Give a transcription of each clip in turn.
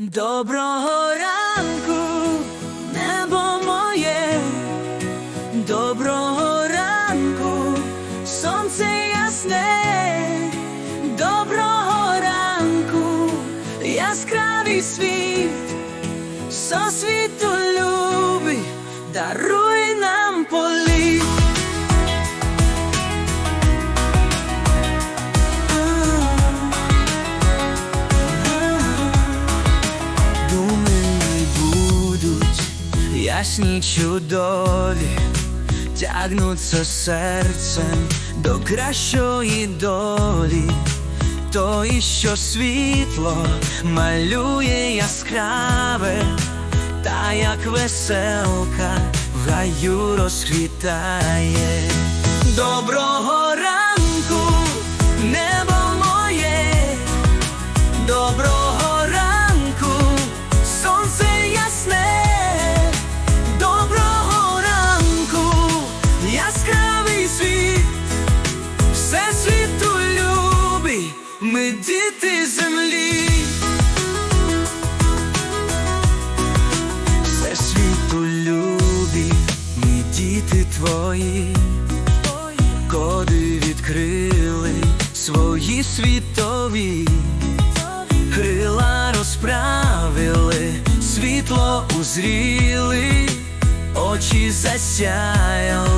Доброго ранку, небо моє, доброго ранку, сонце ясне, доброго ранку, яскравий світ, сосвіту любий, даруй нам політ. Ясні чудові, тягнуться серцем до кращої долі, той, що світло малює яскраве, та як веселка в гаю розквітає. Доброго ранку, небо моє. Доброго ми діти землі. Все світу любі, ми діти твої, коди відкрили свої світові. Крила розправили, світло узріли, очі засяяли,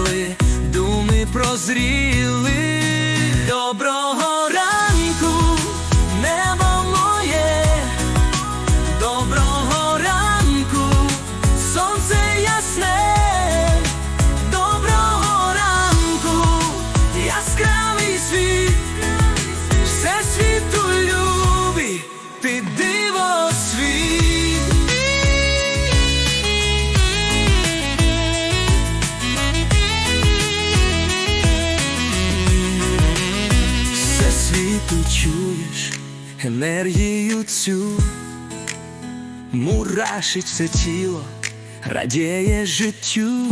Світу чуєш енергію цю, мурашить тіло, радіє життю.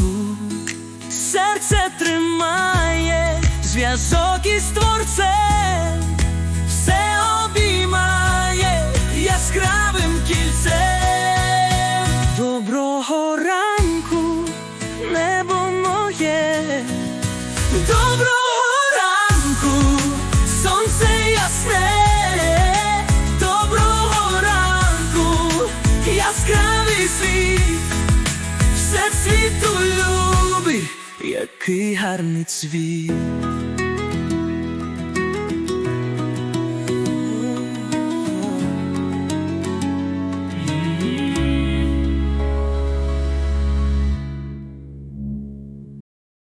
Який гарний цвіт.